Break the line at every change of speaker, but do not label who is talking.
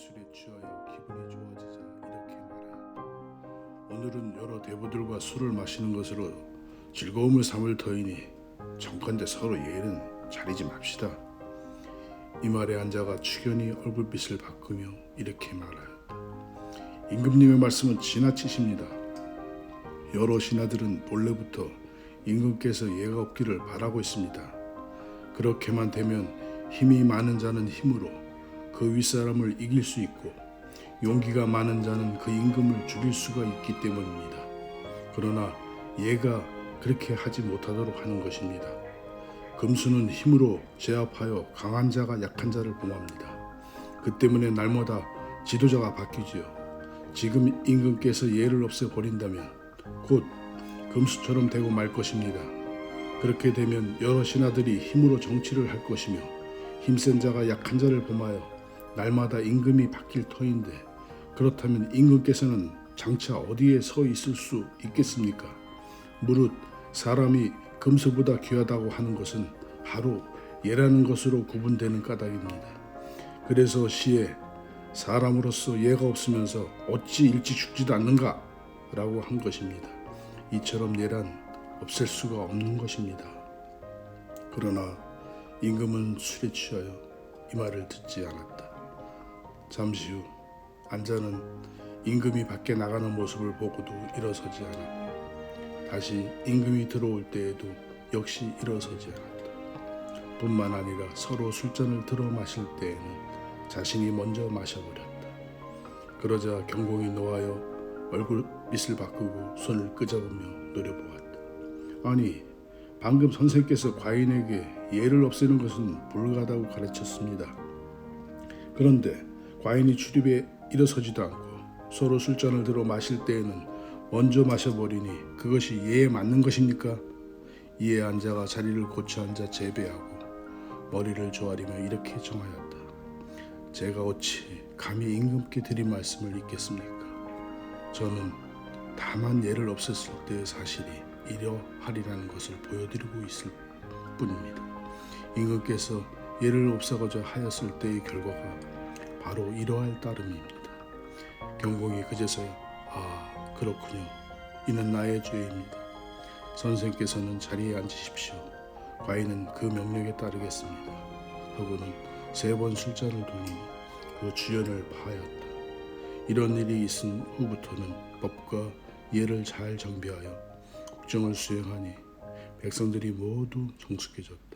술에 취하여 기분이 좋아지자 이렇게 말하였다. 오늘은 여러 대부들과 술을 마시는 것으로 즐거움을 삼을 터이니 정컨대 서로 예의는 자리지 맙시다. 이 말에 앉아가 추견이 얼굴빛을 바꾸며 이렇게 말하였다. 임금님의 말씀은 지나치십니다. 여러 신하들은 본래부터 임금께서 예가 없기를 바라고 있습니다. 그렇게만 되면 힘이 많은 자는 힘으로 그 윗사람을 이길 수 있고 용기가 많은 자는 그 임금을 죽일 수가 있기 때문입니다. 그러나 얘가 그렇게 하지 못하도록 하는 것입니다. 금수는 힘으로 제압하여 강한 자가 약한 자를 범합니다. 그 때문에 날마다 지도자가 바뀌지요. 지금 임금께서 예를 없애 버린다면 곧 금수처럼 되고 말 것입니다. 그렇게 되면 여러 신하들이 힘으로 정치를 할 것이며 힘센 자가 약한 자를 범하여 날마다 임금이 바뀔 터인데 그렇다면 임금께서는 장차 어디에 서 있을 수 있겠습니까? 무릇 사람이 금수보다 귀하다고 하는 것은 하루 예라는 것으로 구분되는 까닭입니다. 그래서 시에 사람으로서 예가 없으면서 어찌 일찍 죽지도 않는가? 라고 한 것입니다. 이처럼 예란 없앨 수가 없는 것입니다. 그러나 임금은 술에 취하여 이 말을 듣지 않았다. 잠시 후 안자는 임금이 밖에 나가는 모습을 보고도 일어서지 않았고 다시 임금이 들어올 때에도 역시 일어서지 않았다. 뿐만 아니라 서로 술잔을 들어 마실 때에는 자신이 먼저 마셔버렸다. 그러자 경공이 노하여 얼굴 빛을 바꾸고 손을 끄잡으며 노려보았다. 아니 방금 선생께서 과인에게 예를 없애는 것은 불가하다고 가르쳤습니다. 그런데 과인이 출입에 일어서지도 않고 서로 술잔을 들어 마실 때에는 먼저 마셔버리니 그것이 예에 맞는 것입니까? 이에 앉아가 자리를 고쳐 앉아 재배하고 머리를 조아리며 이렇게 정하였다. 제가 어찌 감히 임금께 드린 말씀을 잊겠습니까? 저는 다만 예를 없앴을 때의 사실이 이러하리라는 것을 보여드리고 있을 뿐입니다. 임금께서 예를 없애고자 하였을 때의 결과가 바로 이러할 따름입니다. 경공이 그제서야 아 그렇군요. 이는 나의 죄입니다. 선생께서는 자리에 앉으십시오. 과인은 그 명령에 따르겠습니다. 하고는 세 번 술잔을 돌리니 그 주연을 파하였다. 이런 일이 있은 후부터는 법과 예를 잘 정비하여 국정을 수행하니 백성들이 모두 정숙해졌다.